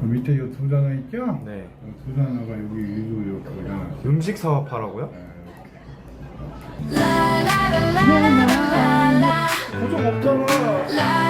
그 밑에 요두 단어 있죠? 네. 그두 단어가 여기 위로 이렇게 올려놨어요. 음식 사업하라고요? 네, 보조 없잖아.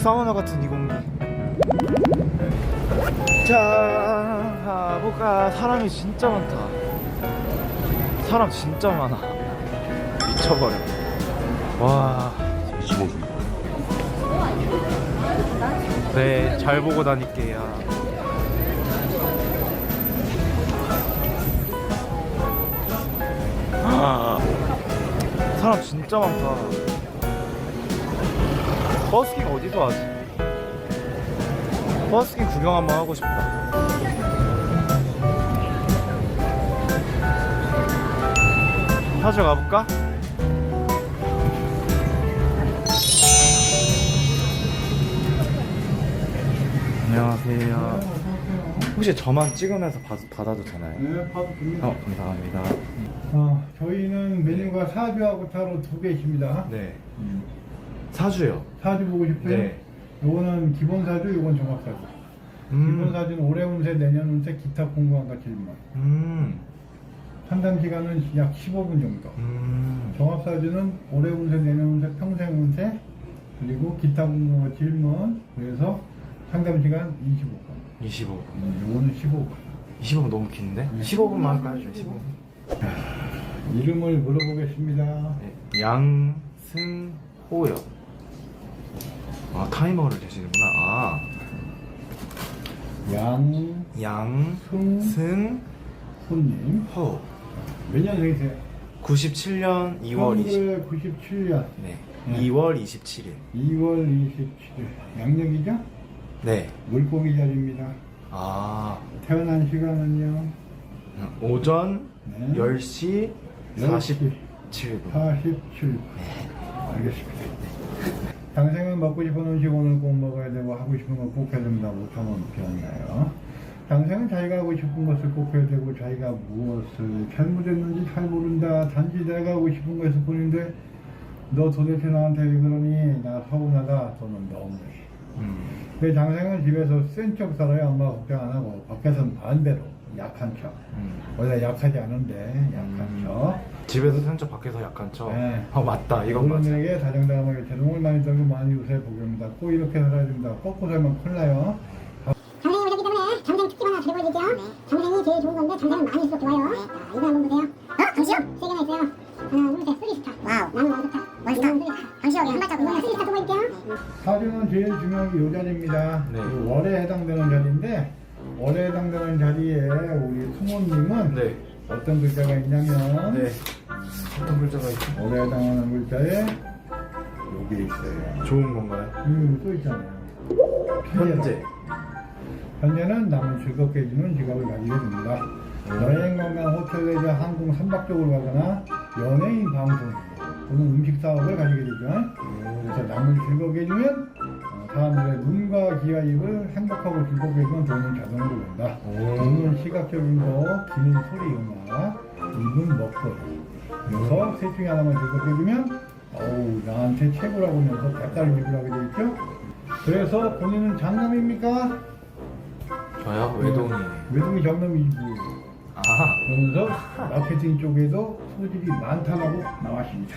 사, 사우나 같은 이 공기. 자, 가볼까? 사람이 진짜 많다. 사람 진짜 많아. 미쳐버려. 와. 네, 잘 보고 다닐게요. 아, 사람 진짜 많다. 버스킹 어디서 하지? 버스킹 구경 한번 하고 싶다. 사주 가볼까? 안녕하세요. 혹시 저만 찍으면서 받, 받아도 되나요? 네, 봐도 됩니다. 어, 감사합니다. 어, 저희는 메뉴가 사주하고 타로 두개 있습니다. 네. 사주요. 사주 보고 싶어요? 네. 요거는 기본 사주, 요건 종합 사주. 기본 음. 사주는 올해 운세, 내년 운세, 기타 공부한과 질문. 음. 판단 기간은 약 15분 정도. 음. 종합 사주는 올해 운세, 내년 운세, 평생 운세, 그리고 기타 공부와 질문. 그래서 상담 시간 25분. 25분. 음, 요거는 15분. 25분 너무 긴데? 네. 15분만 할까요? 15분. 이름을 물어보겠습니다. 네. 양승호요. 아, 타이머를 되시는구나. 아. 양승 양승호. 손님. 몇 년생이세요? 97년 2월 20. 1997년 네. 네. 2월 27일. 2월 27일. 양력이죠? 네. 물고기 자리입니다. 아. 태어난 시간은요? 오전 네. 10시 10시 47분. 47 분. 알겠습니다. 당생은 먹고 싶은 음식 오늘 꼭 먹어야 되고 하고 싶은 거 꼭 해야 됩니다. 못하면 변나요. 당생은 자기가 하고 싶은 것을 꼭 해야 되고 자기가 무엇을 잘못했는지 잘 모른다. 단지 내가 하고 싶은 것일 뿐인데 너 도대체 나한테 왜 그러니? 나 서운하다. 또는 너무해. 음. 내 장생은 집에서 센 척 살아요. 엄마 걱정 안 하고 밖에서는 반대로 약한 척. 음. 원래 약하지 않은데 약한 음. 척. 집에서 산적 밖에서 약간 쳐. 네. 어 맞다. 이건 맞아. 어른에게 다정다감하게 재롱을 많이 떨고 많이 웃어 복입니다. 꼭 이렇게 살아야 됩니다. 꺾고 살면 큰일 나요. 장생이 오셨기 때문에 장생 특집 하나 드려보여드릴게요. 장생이 제일 좋은 건데 장생은 많이일수록 좋아요. 자, 이거 한번 보세요. 어? 당시요? 세 개나 있어요. 하나, 둘, 셋, 쓰리스타. 와우. 나는 원스타. 원스타. 당시요. 한 발짝 쓰리스타 또 보여드릴게요. 사주는 제일 중요한 게 요 자리입니다. 네. 그 월에 해당되는 자리인데 월에 해당되는 자리에 우리 수모님은 네. 어떤 글자가 있냐면 네. 어떤 글자가 있죠? 월에 해당하는 글자에 여기 있어요. 좋은 건가요? 음, 써 있잖아요. 현재. 현재는 남을 즐겁게 해주는 직업을 가지게 됩니다. 여행, 관광, 호텔, 레저, 항공, 선박적으로 가거나 연예인, 방송 또는 음식 사업을 가지게 되죠. 그래서 남을 즐겁게 해주면 어, 사람들의 눈과 귀와 입을 행복하고 즐겁게 해주면 돈은 자동으로. 오. 돈은 시각적인 거, 귀는 소리, 음악, 입은 먹거리. 그래서 셋 중에 하나만 즐겁게 해주면 어우 나한테 최고라고 하면서 백달을 지불하게 돼 있죠. 그래서 본인은 장남입니까? 저요? 외동이. 외동이 장남이지. 아. 그러면서 마케팅 쪽에도 소질이 많다고 나왔습니다.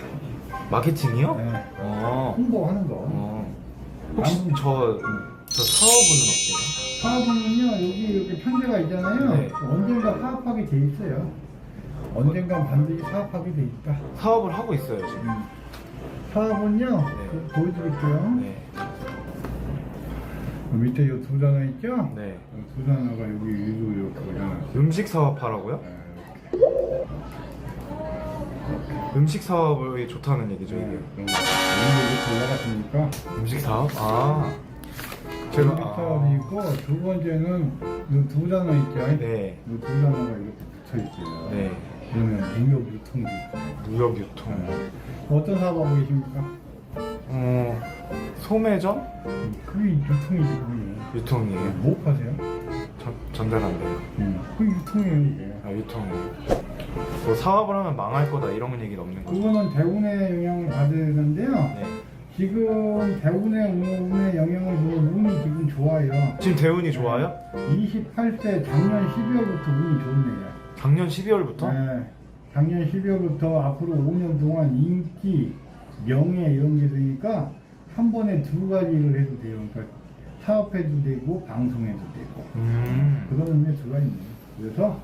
마케팅이요? 네. 어. 홍보하는 거. 어. 혹시 저, 저 사업은 어때요? 사업은요 여기 이렇게 편제가 있잖아요. 네. 언젠가 사업하게 돼 있어요. 언젠가 반드시 사업하게 돼 있다. 사업을 하고 있어요, 지금. 음. 사업은요 네. 그 보여드릴게요. 네. 그 밑에 요 두 단어 있죠? 네. 그두 단어가 여기 위로 이렇게 올려놨어요. 음식 사업 하라고요? 네. 음식 사업이 좋다는 얘기죠, 이게. 네, 이렇게 올라갔으니까 음식 사업? 아. 제가- 컴퓨터도 있고 두 번째는 이두 단어 있죠? 네. 이두 단어가 이렇게 붙어 있어요. 네. 그러면 무역 유통도 있고. 무역 유통. 어떤 사업 하고 계십니까? 어, 소매점 그게 유통이지 그게. 유통이에요. 뭐 파세요? 전, 전자담배요. 그 유통이에요 이게. 아 유통이에요. 뭐 사업을 하면 망할 거다 이런 얘기는 없는 거죠. 그거는 대운의 영향을 받으는데요. 네. 지금 대운의 운의 영향을 보면 운이 지금 좋아요. 지금 대운이 좋아요? 28세 작년 12월부터 운이 좋네요. 작년 12월부터? 네, 작년 12월부터 앞으로 5년 동안 인기, 명예 이런 게 되니까 한 번에 두 가지를 해도 돼요. 그러니까 사업해도 되고 방송해도 되고 음. 그런 의미가 있네요. 그래서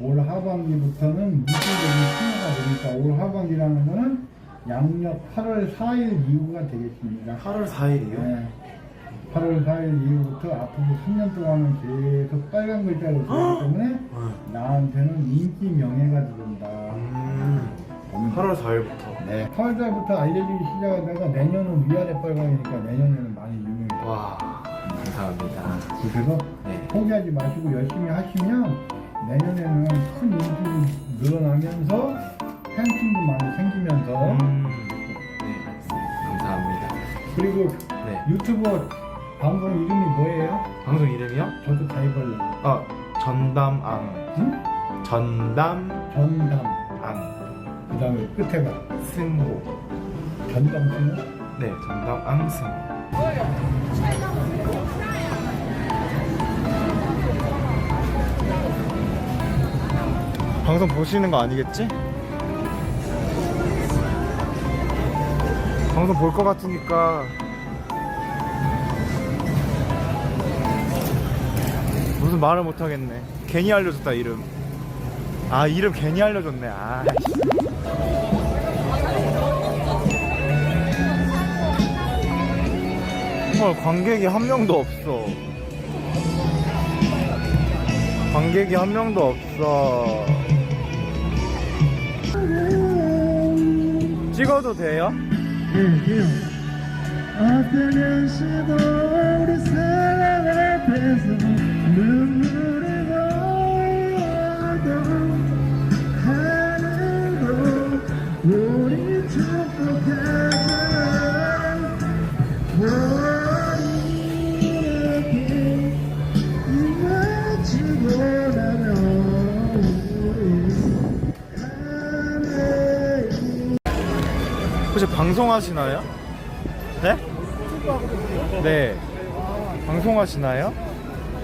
올 하반기부터는 무술적인 신호가 되니까 올 하반기라는 거는 양력 8월 4일 이후가 되겠습니다. 8월 4일이요? 네. 8월 4일 이후부터 앞으로 3년 동안은 계속 빨간 글자로 들어오기 때문에 나한테는 인기 명예가 들어온다. 음. 8월 4일부터. 네. 8월 달부터 알려주기 시작하다가 내년은 위아래 빨강이니까 내년에는 많이 유명해요. 와, 감사합니다. 그래서 네. 포기하지 마시고 열심히 하시면 내년에는 큰 인기도 늘어나면서 팬층도 많이 생기면서 음. 네, 감사합니다. 그리고 네. 유튜버 방송 이름이 뭐예요? 방송 이름이요? 저도 가입하려고. 아, 전담앙. 응? 전담 전담. 안그 다음에 끝에가 승호. 전담 승호. 네, 전담앙 승호. 방송 보시는 거 아니겠지? 방송 볼 것 같으니까 무슨 말을 못 하겠네. 괜히 알려줬다 이름. 아 이름 괜히 알려줬네. 아. 헐 관객이 한 명도 없어. 관객이 한 명도 없어. 찍어도 돼요? 어떤 시 혹시 방송하시나요? 네? 네. 방송하시나요?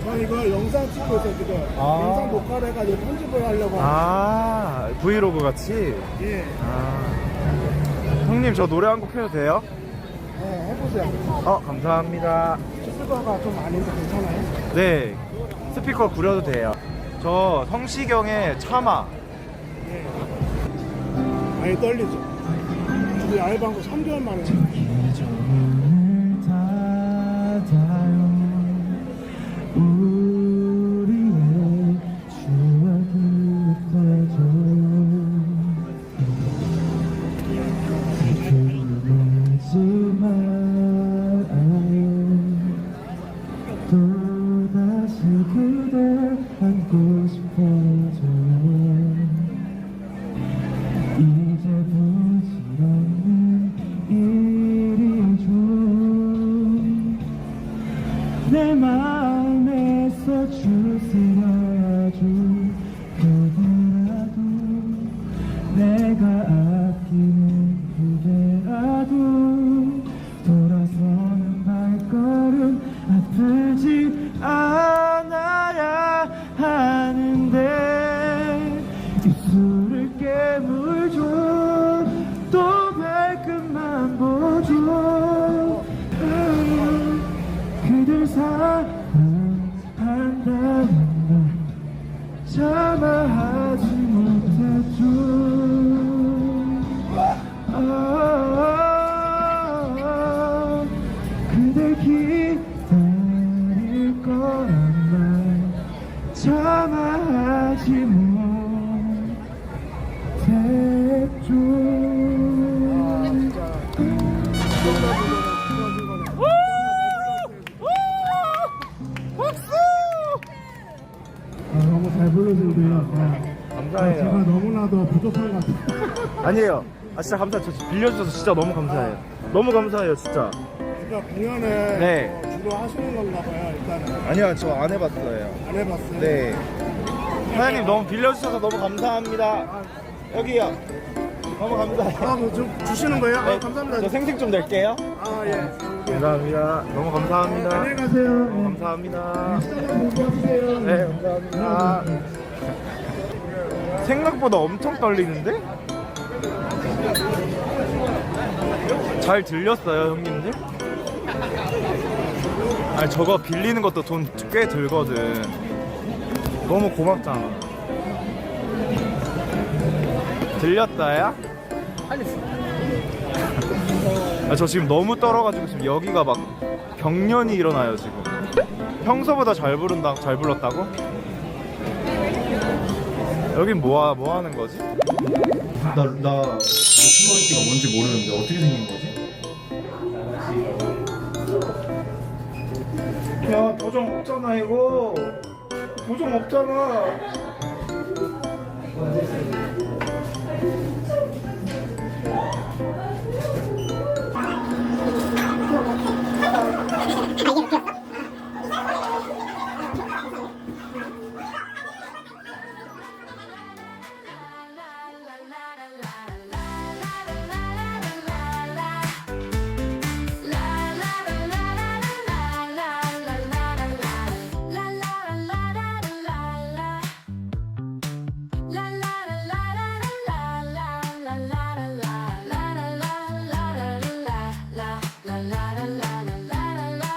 저 이거 영상 찍고 있어요 지금 아. 영상 녹화를 해가지고 편집을 하려고 아, 브이로그 같이? 예 아. 형님, 저 노래 한 곡 해도 돼요? 네, 해보세요 어, 감사합니다. 스피커가 좀 아닌데 괜찮아요? 네. 스피커 구려도 돼요. 저 성시경의 참아. 많이 떨리죠 우리 알바한 거 3개월 만에 마음에서 주스려야죠 그대라도 내가 아끼는 그대라도 돌아서는 발걸음 아프지 않아야 하는데 입술을 깨물죠 아, 아, 아니에요. 아 진짜 아, 감사. 저 진짜 빌려주셔서 진짜 너무 감사해요. 너무 감사해요, 진짜. 그러니까 공연을 네. 어, 주로 하시는 건가 봐요 일단은 아니요, 저 안 해봤어요. 안 해봤어요 네. 사장님 너무 빌려주셔서 너무 감사합니다. 여기요. 너무 감사해요. 아, 뭐 좀 주시는 거예요? 아, 감사합니다. 저 생색 좀 낼게요. 아, 예. 감사합니다. 너무 감사합니다. 안녕히 가세요. 네. 감사합니다. 공부하세요. 네, 감사합니다. 생각보다 엄청 떨리는데? 잘 들렸어요, 형님들? 아니, 저거 빌리는 것도 돈 꽤 들거든. 너무 고맙잖아. 들렸어요? 아, 저 지금 너무 떨어가지고 지금 여기가 막 경련이 일어나요, 지금. 평소보다 잘 부른다, 잘 불렀다고? 여긴 뭐, 뭐 하는 거지? 나, 나, 오픈머리띠가 뭔지 모르는데 어떻게 생긴 거지? 야, 도정 없잖아, 이거. 도정 없잖아. 아 이게?